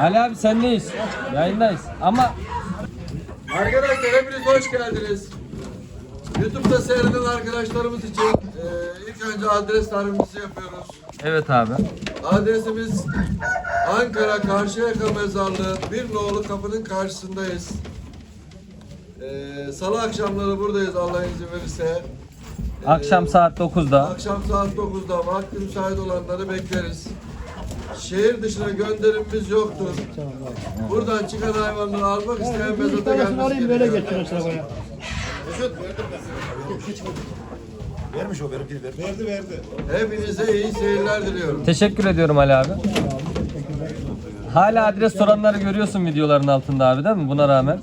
Ali abi sendeyiz. Yayındayız. Ama Arkadaşlar hepiniz hoş geldiniz. YouTube'da seyreden arkadaşlarımız için e, ilk önce adres tarifimizi yapıyoruz. evet abi. Adresimiz Ankara Karşıyaka Mezarlığı bir nolu kapının karşısındayız. E, Salı akşamları buradayız Allah izin verirse. E, Akşam saat 9'da. Akşam saat 9'da vakti müsait olanları bekleriz. Şehir dışına gönderimimiz yoktur. Buradan çıkan hayvanları almak isteyen mezata gelmesi alayım böyle gerekiyor. geçirin arabaya. Vermiş o benimkini vermiş. Verdi verdi. Hepinize iyi seyirler diliyorum. Teşekkür ediyorum Ali abi. Hala adres soranları görüyorsun videoların altında abi değil mi? Buna rağmen.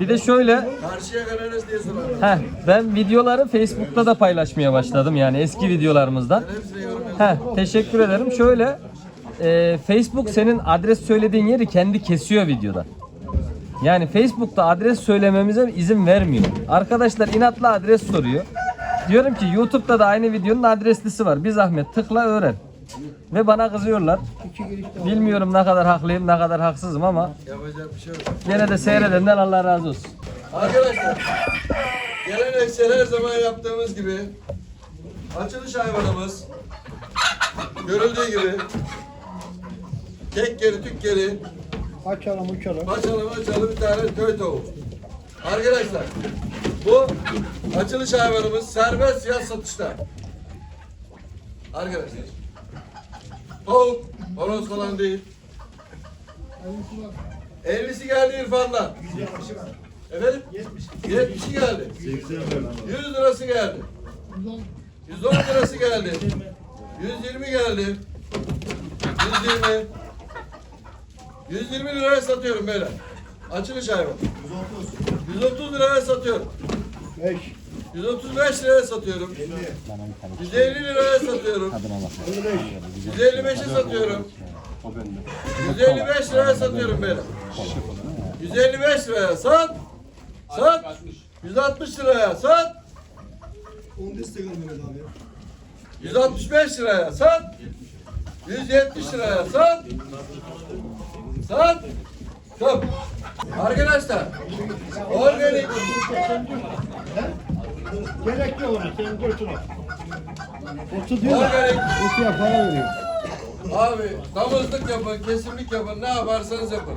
Bir de şöyle, Karşıya neresi diye sorarlar. heh, ben videoları Facebook'ta da paylaşmaya başladım yani eski videolarımızdan. Hepsine yorum yazın. Heh, teşekkür ederim. Şöyle, e, Facebook senin adres söylediğin yeri kendi kesiyor videoda. Yani Facebook'ta adres söylememize izin vermiyor. Arkadaşlar inatla adres soruyor. Diyorum ki YouTube'da da aynı videonun adreslisi var. Bir zahmet tıkla öğren. Ve bana kızıyorlar. Bilmiyorum ne kadar haklıyım, ne kadar haksızım ama Yapacak bir şey yok. gene de seyredenden Allah razı olsun. Arkadaşlar, geleneksel her zaman yaptığımız gibi açılış hayvanımız görüldüğü gibi tek geri tük geri Açalım uçalım. açalım açalım bir tane köy tavuğu. Arkadaşlar bu açılış hayvanımız serbest yaz satışta. Arkadaşlar tavuk horoz falan değil. 50'si geldi İrfan'dan. Efendim? 70'i geldi. 100 lirası geldi. 110 lirası geldi. 120 geldi. 120. 120 liraya satıyorum beyler. Açılış hayvan. 130 liraya satıyorum. 5. 135 liraya satıyorum. 150 liraya satıyorum. 155'e satıyorum. 155 liraya satıyorum beyler. 155 liraya sat. Sat. 160 liraya sat. 165 liraya sat. 170 liraya sat. Sat. Stop. Arkadaşlar organik Gerek yok ona. Sen götür. Otu diyor organik Otuya para veriyor. Abi damızlık yapın, kesimlik yapın, ne yaparsanız yapın.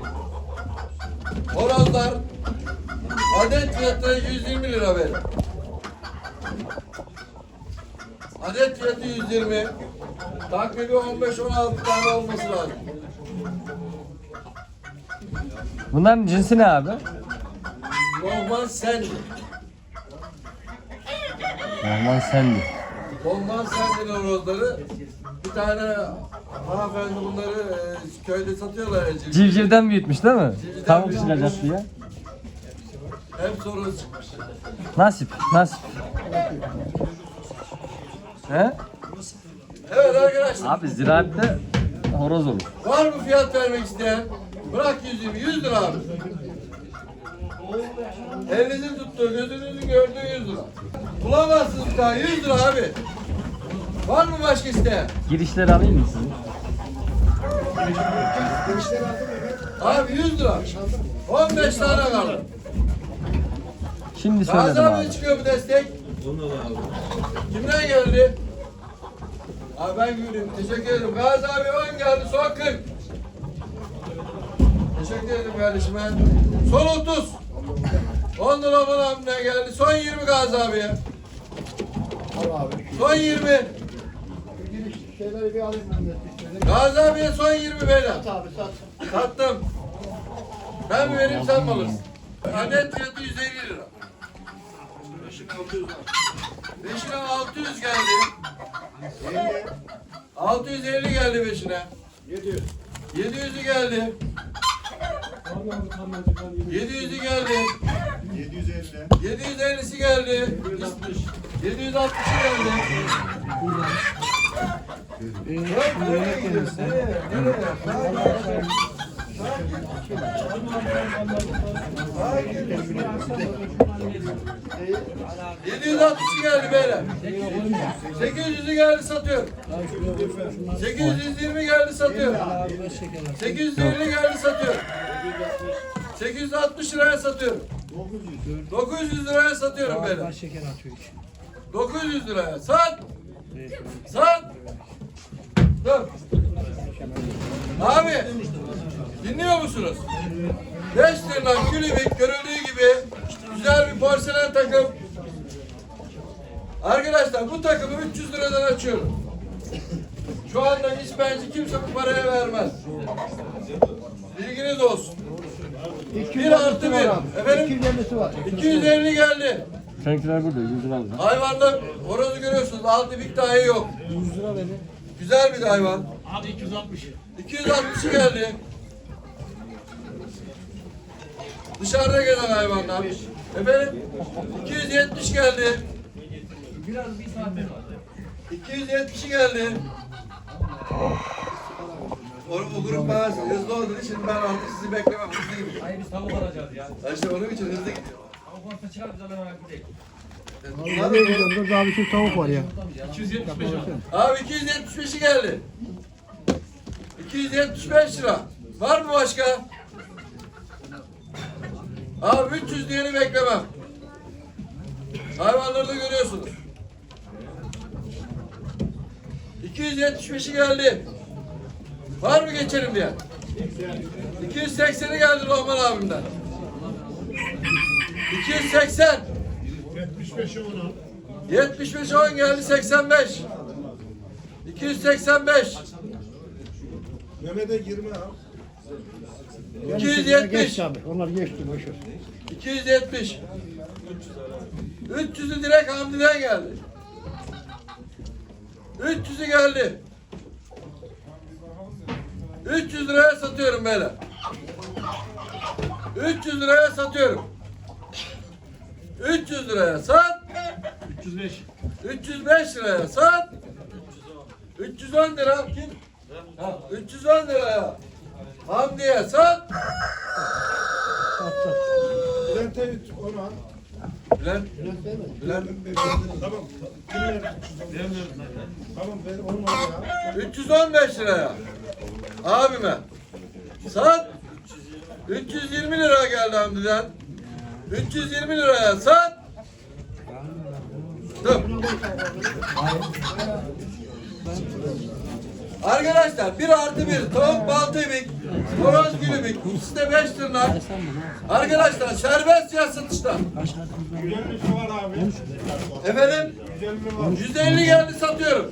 Horozlar adet fiyatı 120 lira verin. Adet fiyatı 120. Takribi 15-16 tane olması lazım. Bunların cinsi ne abi? Lohman Sendi. Normal sendi. Lohman Sendi'nin horozları. Bir tane hanımefendi bunları e, köyde satıyorlar. ya, civciv. Civcivden büyütmüş değil mi? Civcivden Tavuk büyütmüş. çıkacak diye. Hep horoz çıkmış. Nasip, nasip. He? Evet arkadaşlar. Abi ziraatte horoz olur. Var mı fiyat vermek isteyen? Bırak 120, 100 lira abi. Elinizin tuttuğu, gözünüzün gördüğü 100 lira. Bulamazsınız daha 100 lira abi. Var mı başka isteyen? Girişleri alayım mı sizin? Abi 100 lira. 15 tane kaldı. Şimdi söyledim abi abi. çıkıyor bu destek. Kimden geldi? Abi ben gülüyorum. Teşekkür ederim. Gazi abi 10 geldi. Son 40. Teşekkür ederim kardeşime. Son 30. 10 lira bana abimden geldi. Son 20 Gazi abiye. Son 20. Şu giriş şeyleri bir alayım ben de. Gazi abiye son 20 beyler. Sat. Sattım. Ben mi vereyim sen mi alırsın? Adet fiyatı 150 lira. Beşine 600 geldi. 650 geldi beşine. 700. 700'ü geldi. 700'ü geldi. 750. 750'si geldi. 760'ı geldi. Nereye gidiyorsun? Nereye? Nereye? Yedi yüz altmışı geldi beyler. Sekiz yüzü geldi satıyor. Sekiz yüz yirmi geldi satıyor. Sekiz yüz elli geldi satıyor. Sekiz yüz altmış liraya satıyorum. Dokuz yüz liraya satıyorum beyler. şeker atıyor. 900 liraya sat. Sat. Dur. Abi dinliyor musunuz? 5 tırnak külübük görüldüğü gibi güzel bir porselen takım. Arkadaşlar bu takımı 300 liradan açıyorum. Şu anda hiç bence kimse bu paraya vermez. Bilginiz olsun. Bir artı bir. Efendim 250'si var. 250 geldi. Seninkiler burada 100 lira alacağım. Hayvanda horozu görüyorsunuz. Altı bik dahi yok. 100 lira verin. Güzel bir hayvan. Abi 260. 260'ı geldi. Dışarıda gelen hayvanlar. Efendim 270 geldi. Biraz bir saat var. 270'i geldi. O, o grup bana hızlı olduğu için ben artık sizi beklemem. Hızlı gidiyor. Hayır biz tavuk alacağız ya. Ya İşte onun için hızlı gidiyor. Tavuk varsa çıkar biz hemen gidelim. Gidiyorsun? Dur daha bir sürü tavuk var ya. 275 abi. Abi 275'i geldi. 275 lira. Var mı başka? Abi 300 diyeni beklemem. Hayvanları da görüyorsunuz. 275'i geldi. Var mı geçelim diye? 280'i geldi Lohman abimden. 280. 75'e 10 al. 75 10 geldi 85. 285. Mehmet'e 20 al. 270. Geç abi. Onlar geçti boş ver. 270. 300'ü direkt Hamdi'den geldi. 300'ü geldi. 300 liraya satıyorum beyler. 300 liraya satıyorum. 300 liraya sat. 305. 305 liraya sat. 310 lira kim? Ha, 310 liraya. Hamdi'ye sat. Bülent'e 10 al. Bülent, Bülent Tamam. Kimler? Tamam ben 10 al ya. 315 liraya. Abime. Sat. 320 lira geldi Hamdi'den. 320 liraya sat. Dur. Arkadaşlar bir artı bir tavuk baltı ibik, horoz gülübük, ikisi de beş tırnak. Arkadaşlar serbest ya satışta. 150 var abi. Efendim 150 var. 150 geldi satıyorum.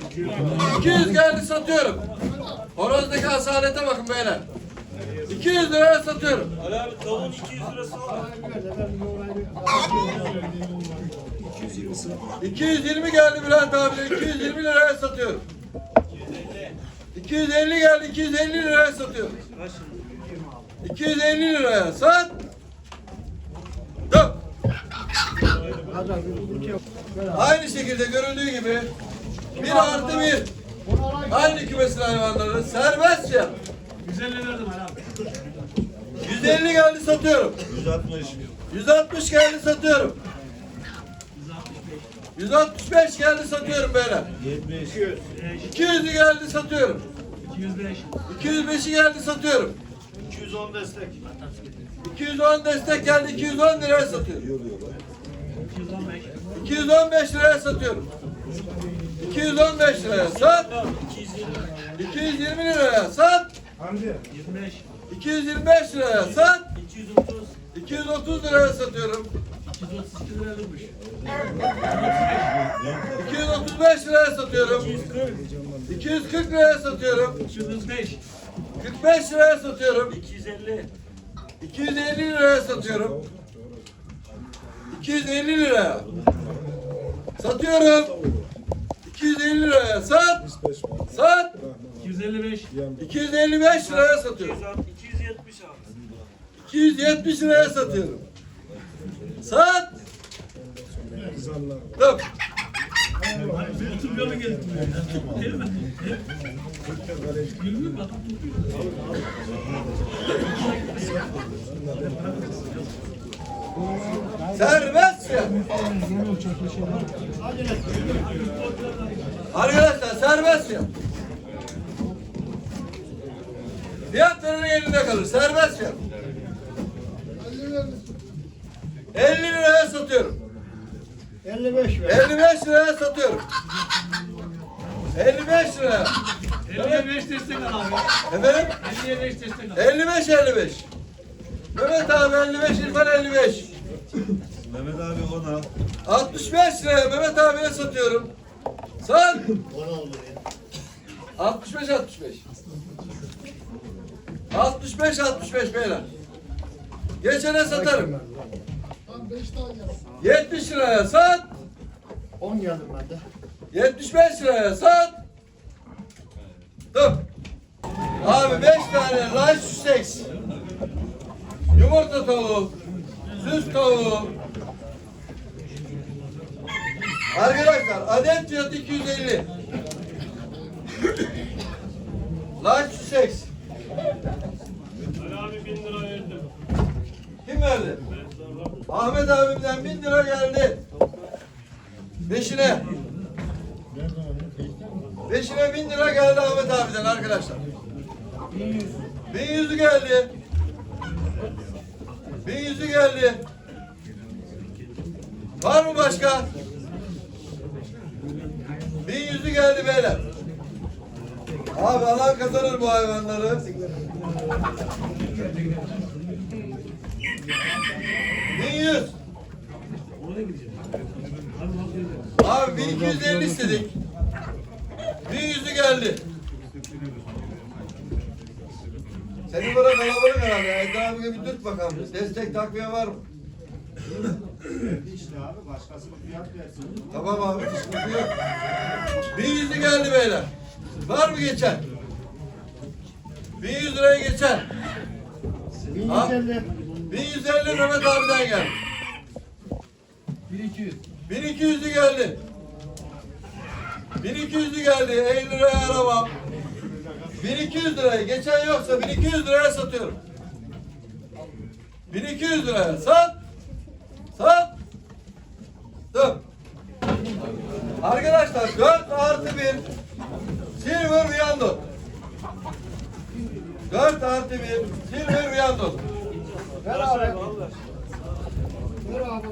200 geldi satıyorum. Horozdaki asalete bakın beyler. 200 liraya satıyorum. Ali abi tavuğun 200 lirası var. 220 geldi Bülent abi. 220 liraya satıyorum. 250 geldi 250 liraya satıyorum. 250 liraya sat. Dur. Aynı şekilde görüldüğü gibi bir artı bir aynı kümesin hayvanları serbest ya. 150 verdim abi. 150 geldi satıyorum. 160. 160 geldi satıyorum. 165 geldi satıyorum beyler. 70. 200'ü geldi satıyorum. 205. 205'i geldi satıyorum. 210 destek. 210 destek geldi 210 liraya satıyorum. 215. 215 liraya satıyorum. 215 liraya sat. 220 liraya sat. Hamdi. 25. 225 liraya sat. 230. 230 liraya satıyorum. 232 lira alırmış. 235 liraya satıyorum. 240 liraya satıyorum. 235. 45 liraya satıyorum. 250. 250 liraya satıyorum. 250 liraya. Satıyorum. 250 liraya sat. Sat. 255. 255 liraya satıyorum. 270 abi. 270 liraya satıyorum. Sat. Bak. Oturmuyor mu geldi? Gülmüyor mu? Serbest fiyat. Arkadaşlar serbest fiyat. Fiyatların elinde kalır. Serbest fiyat. 50 liraya satıyorum. 55 ver. 55 liraya satıyorum. 55 liraya. 55 destek al abi. Efendim? 55 destek al. 55 55. Mehmet abi 55, İrfan 55. Mehmet abi ona. 65 liraya Mehmet abiye satıyorum. Sat. 65 65. 65 65 beyler. Geçene satarım. 70 liraya sat. 10 geldim ben de. 75 liraya sat. Dur. Abi 5 tane lunch steaks. Yumurta tavuğu. Süs tavuğu. Arkadaşlar adet fiyatı 250. lunch steaks. Ali abi 1000 lira verdim. Kim verdi? Ahmet abimden 1000 lira geldi. Beşine. Beşine 1000 lira geldi Ahmet abiden arkadaşlar. 1100'ü geldi. 1100'ü geldi. Var mı başka? 1100'ü geldi beyler. Abi alan kazanır bu hayvanları. 1100. Abi 1250 istedik. 1100'ü geldi. Senin burada kalabalık herhalde. Etrafına bir tut bakalım. Destek takviye var mı? İşte abi başkası bir fiyat versin. Tamam abi. Sıkıntı yok. 1100'ü geldi beyler. Var mı geçen? 1100 liraya geçen. 1150. 1150 Mehmet abiden geldi. 1200. 1200'ü geldi. 1200'ü geldi. 50 liraya aramam. 1200 liraya. Geçen yoksa 1200 liraya satıyorum. 1200 liraya. Sat. Sat. Dur. Arkadaşlar 4 artı 1 Silver Viandot. 4 artı 1 Silver Viandot. Ver abi. Ver abi.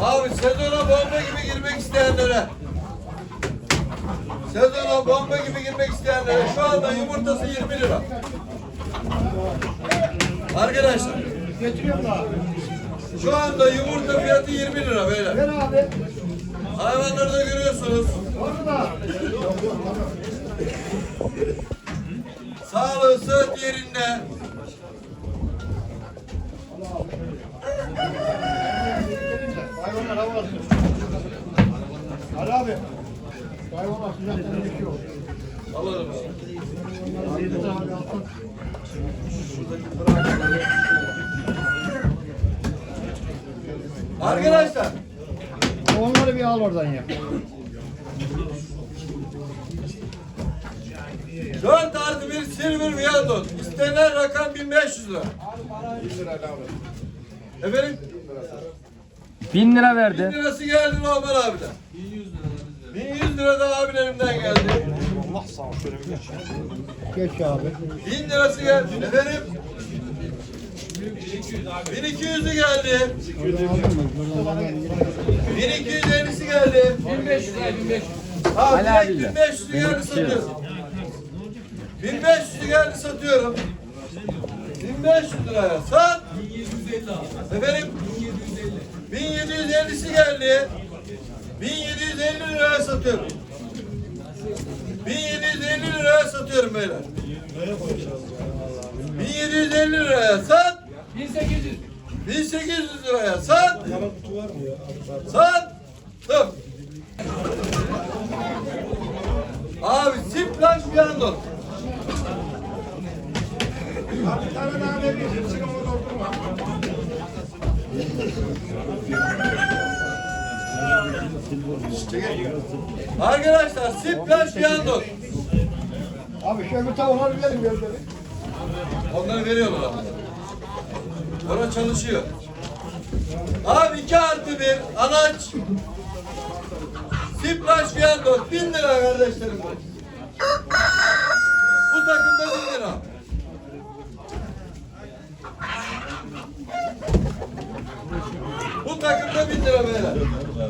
Abi sezona bomba gibi girmek isteyenlere Sezona bomba gibi girmek isteyenlere şu anda yumurtası 20 lira. Arkadaşlar şu anda yumurta fiyatı 20 lira beyler. Ver abi. Hayvanları da görüyorsunuz. Sağlığı sıhhat yerinde. Hayvanlar hava alsın. Ali abi. Sıcaktan bir şey yok. Alırım. Arkadaşlar Onları bir al oradan ya. 4 artı 1 Silver Viandot. İstenen rakam 1500 lira. Efendim 1000 lira 1000 verdi. lirası geldi Muammer abiden. 1100 lira. 1100 lira da abilerimden geldi. Geç abi. 1000 lirası geldi. Efendim? 1200'ü geldi. Oradan aldın mı? Buradan hemen yürü. 1250'si geldi. 1500 lira 1500. Ha, direkt abiyle. 1500'ü geldi satıyorum. 1500'ü geldi satıyorum. 1500 liraya sat. 1750 abi. Efendim? 1750'si geldi. 1750 liraya satıyorum. 1750 liraya satıyorum beyler. 1750 liraya sat. 1800. 1800 liraya sat. Sat. Dur. Abi Siplaş Piyandot. Bir tane daha vereyim. Çıkın orada oturma. Arkadaşlar Siplaş Piyandot. Abi şöyle bir tavukları verin gözleri. Onları veriyorlar abi. Orada çalışıyor. Abi 2 artı 1 anaç. Sipraş fiyandot 1000 lira kardeşlerim bu. Takımda 1000 lira. Bu takımda 1000 lira beyler.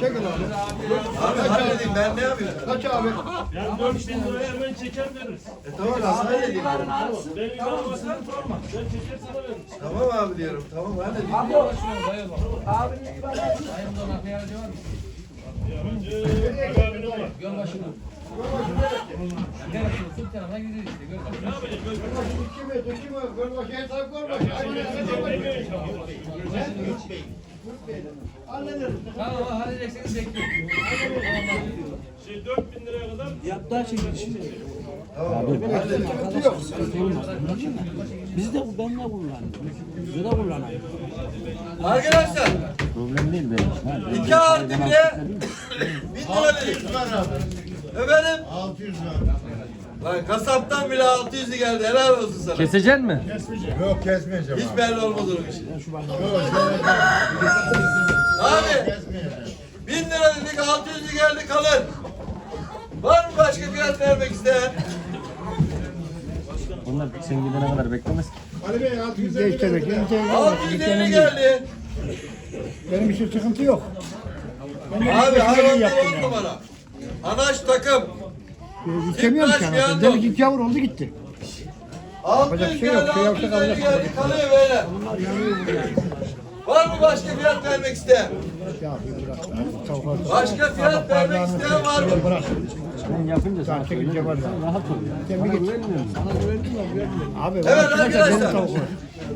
Çekin abi. Abi halledeyim ben ne yapayım? Kaç abi? Yani 4 bin liraya hemen çeker veririz. E tamam abi halledeyim. Ben basarım sorma. Ben çeker sana veririm. Tamam abi diyorum. Tamam halledeyim. Önce Aga abinin var. Gölbaşı hesap gölbaşı. Hallederiz. Şey 4 bin liraya kadar Sıkıntı yok. Biz de ben de kullanıyorum. Biz de kullanayım. Arkadaşlar Problem değil benim. İki artı bire bin lira dedik. Efendim? 600 lira. Lan kasaptan bile 600'ü geldi. Helal olsun sana. Keseceksin mi? Yok kesmeyeceğim Hiç belli olmaz onun işi. Abi kesmeyeceğim. 1000 lira dedik 600'ü geldi kalır. Var mı başka fiyat vermek isteyen? Bunlar sen gidene kadar beklemez ki. Ali Bey 600 Bizde işte bekleyin. 650 geldi. Benim için sıkıntı yok. Ben Abi şey yaptım on yani. numara. Anaç takım. İstemiyorum ki anasını. Demek ki yavru oldu gitti. 600 bir şey yok, geldi, şey yoksa 650 kalacak. geldi kalıyor böyle. Var mı başka fiyat vermek isteyen? Başka fiyat vermek isteyen var mı? Bırak. Ben yapınca sana çekince var ya. Rahat ol. Sen bir git. Sana. Abi Evet arkadaşlar.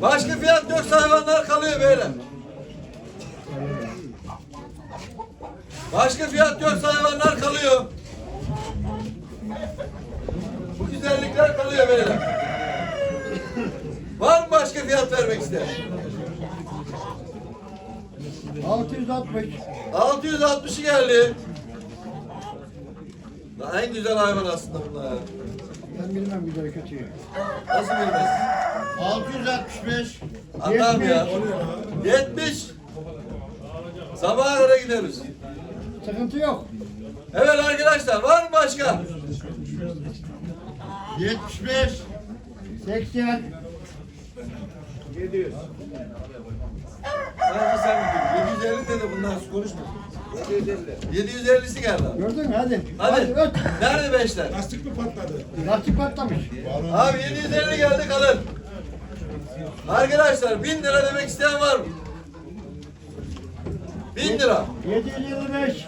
Başka fiyat yoksa hayvanlar kalıyor böyle. Başka fiyat yoksa hayvanlar kalıyor. Bu kalıyor böyle. Var mı başka fiyat vermek isteyen? 660. 660'ı geldi. Lan En güzel hayvan aslında bunlar. Ben bilmem güzel kötüyü. Nasıl bilmez? 665. Adam ya. 70. Sabaha kadar gideriz. Sıkıntı yok. Evet arkadaşlar var mı başka? 75. 80. Bence sen bil. 750 dedi bunlar konuşma. 750'si geldi. abi. Gördün mü? Hadi. Hadi. öt. Nerede beşler? Lastik patlamış. Abi 750 geldi kalın. Arkadaşlar 1000 lira demek isteyen var mı? 1000 lira. 725.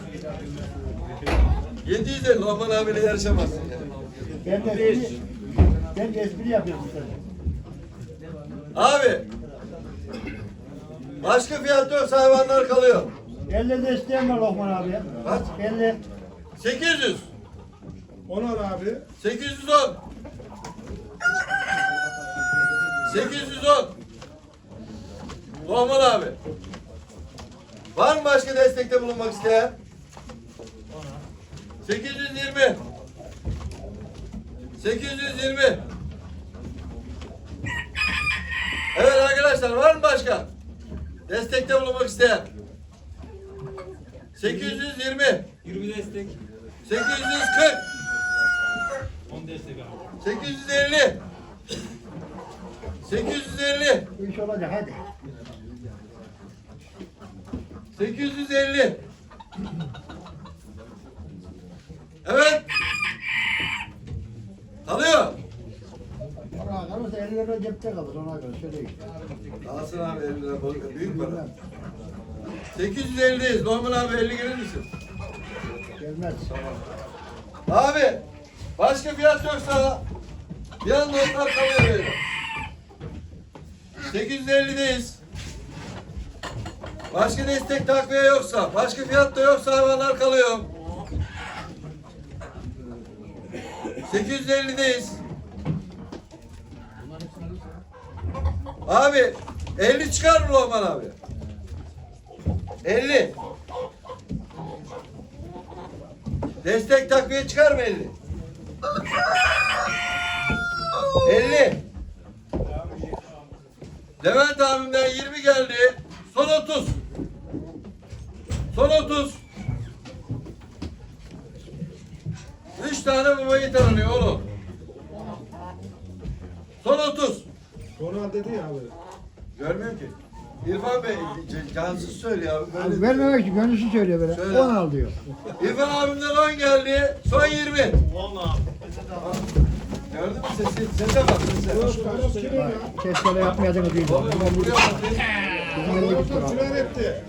750 aman abiyle yarışamazsın. ya. Ben de espri, ben de espri yapıyorum sana. Abi. Başka fiyat yoksa hayvanlar kalıyor. 50 de isteyen var Lokman abi ya. Kaç? 50. 800. Onar abi. 810. 810. Normal abi. Var mı başka destekte bulunmak isteyen? 820. 820. Evet arkadaşlar var mı başka? Destekte bulunmak isteyen? 820. 20 destek. 840. 10 destek abi. 850. 850. Bu iş olacak hadi. 850. Evet. Ona kalırsa 50 lira cepte kalır ona göre söyleyeyim. Alsın abi 50 lira balık. Büyük para. 850'deyiz. Normal abi 50 gelir misin? Gelmez. Abi başka fiyat yoksa bir anda onlar kalıyor böyle. 850'deyiz. Başka destek takviye yoksa, başka fiyat da yoksa hayvanlar kalıyor. 850'deyiz. Abi 50 çıkar mı Loman abi? 50. Destek takviye çıkar mı 50? 50. Levent abimden 20 geldi. Son 30. Son 30. 3 tane babayı tanınıyor oğlum. Son 30. Sonra dedi ya abi. Görmüyor ki. İrfan Bey, cansız söylüyor abi. Böyle Vermemek için gönlüsü söylüyor böyle. Söyle. 10 al diyor. İrfan abimden 10 geldi. Son 20. Vallahi. Gördün mü sesi? Sese bak sese. Keşke yapmayacağını değil. Baba, buraya bak. Bizim abi. Süren etti.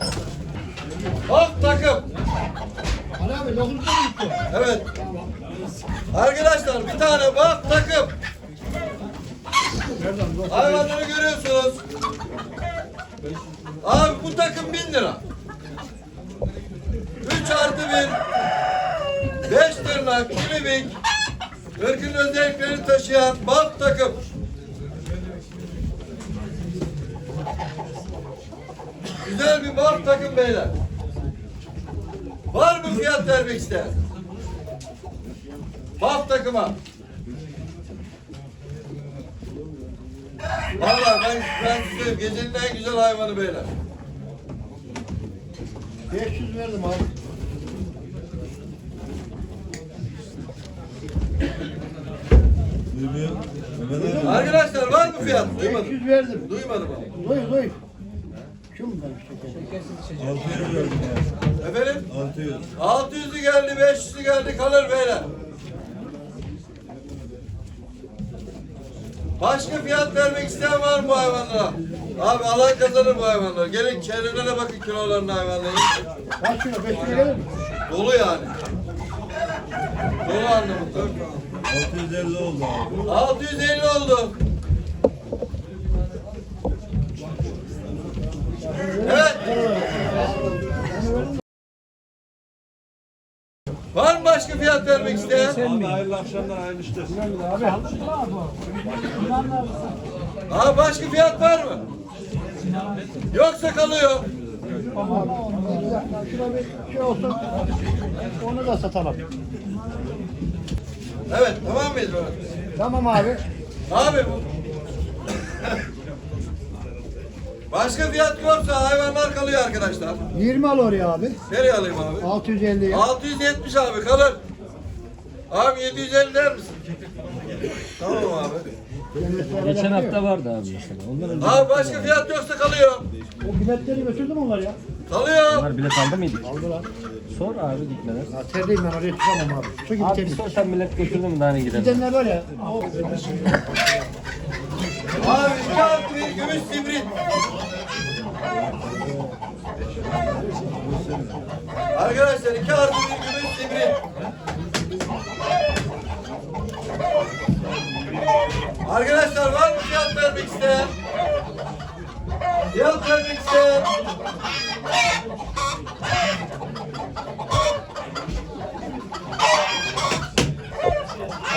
Hop takım. Ali abi dokuz mu gitti? Evet. Arkadaşlar bir tane bak takım. Hayvanları görüyorsunuz. Abi bu takım bin lira. 3 artı 1. 5 tırnak, kilibik. Irkın özelliklerini taşıyan bak takım. Güzel bir bak takım beyler. Var mı fiyat vermek isteyen? Bak takıma. Vallahi ben, ben size gecenin en güzel hayvanı beyler. 500 verdim abi. Arkadaşlar var mı fiyat? Duymadım. 500 verdim. Duymadım ama. Duy duy. Şu mu ben şeker? Efendim? 600. 600'ü geldi, 500'ü geldi kalır beyler. Başka fiyat vermek isteyen var mı bu hayvanlara? Abi alan kazanır bu hayvanlar. Gelin kendilerine bakın kilolarına hayvanların. Kaç kilo? 5 kilo gelir mi? Dolu yani. Dolu anlamında. 650 oldu abi. 650 oldu. Evet. Var mı başka fiyat isteyen? Abi hayırlı akşamlar, hayırlı işler. Abi başka fiyat var mı? Yoksa kalıyor. Şuna bir şey olsun. Onu da satalım. Evet tamam mıyız? Tamam abi. Abi bu. Başka fiyat yoksa hayvanlar kalıyor arkadaşlar. 20 al oraya abi. Nereye alayım abi? 650 ya. 670 abi kalır. Abi 750 der misin? tamam abi. Geçen hafta vardı abi mesela. Ondan önce Abi başka fiyat yoksa kalıyor. O biletleri götürdüm onlar ya. Kalıyor. Bunlar bilet aldı mıydık? Aldılar. Sor abi gitmeden. Ya terdeyim ben oraya çıkamam abi. Su gibi Abi temiz. sor sen millet götürdün mü daha ne gidelim? Gidenler var ya. o- Abi iki altı gümüş sibrit. Arkadaşlar iki artı bir gümüş sibrit. Arkadaşlar var mı fiyat vermek isteyen? Fiyat vermek isteyen?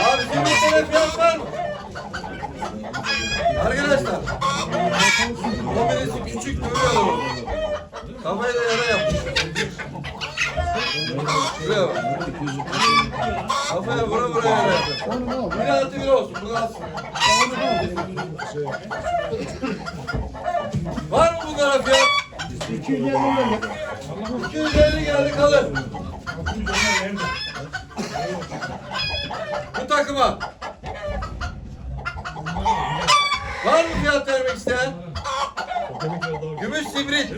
Abi sibritlere fiyat var mı? Arkadaşlar. O birisi küçük görüyor mu? Kafayı da yere yapmış. Şuraya bak. Kafaya vura vura oldu? Bir altı bir olsun. Bu alsın. Var mı bunlara fiyat? 250 verdim. 250 geldi kalır. Bu takıma. Var mı fiyat vermek isteyen? Gümüş sibrit.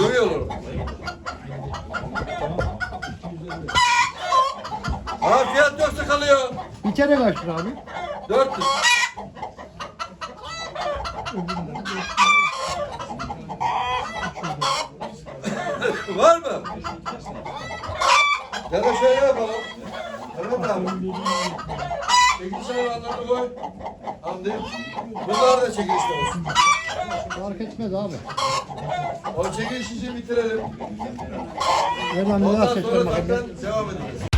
Görüyorlar. Aa fiyat yoksa kalıyor. Kere kaç lira abi? 400. Var mı? Ya da şöyle yapalım. Evet. Abi. Çekiliş hayvanlarını koy. Hamdi. Bunlar da çekilişte olsun. Fark etmez abi. O çekiliş işi bitirelim. Hemen bir daha Ondan sonra zaten devam edeceğiz.